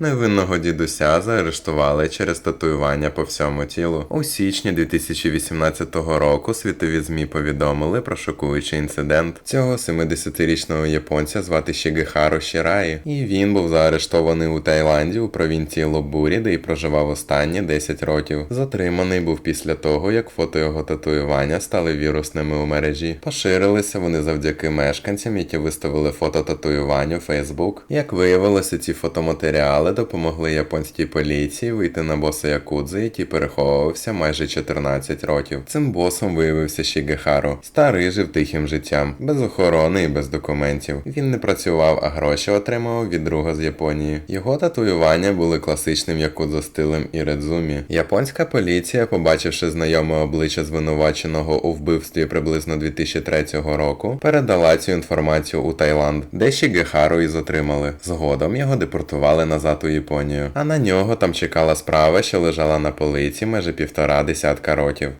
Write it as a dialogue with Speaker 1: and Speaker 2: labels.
Speaker 1: Невинного дідуся заарештували через татуювання по всьому тілу. У січні 2018 року світові ЗМІ повідомили про шокуючий інцидент. Цього 70-річного японця звати Шігехару Шіраї, і він був заарештований у Таїланді у провінції Лобурі, де й проживав останні 10 років. Затриманий був після того, як фото його татуювання стали вірусними у мережі. Поширилися вони завдяки мешканцям, які виставили фото татуювань у Фейсбук. Як виявилося, ці фотоматеріали допомогли японській поліції вийти на боса Якудзи, який переховувався майже 14 років. Цим босом виявився Шігехару. Старий жив тихим життям, без охорони і без документів. Він не працював, а гроші отримував від друга з Японії. Його татуювання були класичним якудзо стилем і редзумі. Японська поліція, побачивши знайоме обличчя звинуваченого у вбивстві приблизно 2003 року, передала цю інформацію у Таїланд, де Шігехару і затримали. Згодом його депортували назад у Японію. А на нього там чекала справа, що лежала на полиці майже півтора десятка років.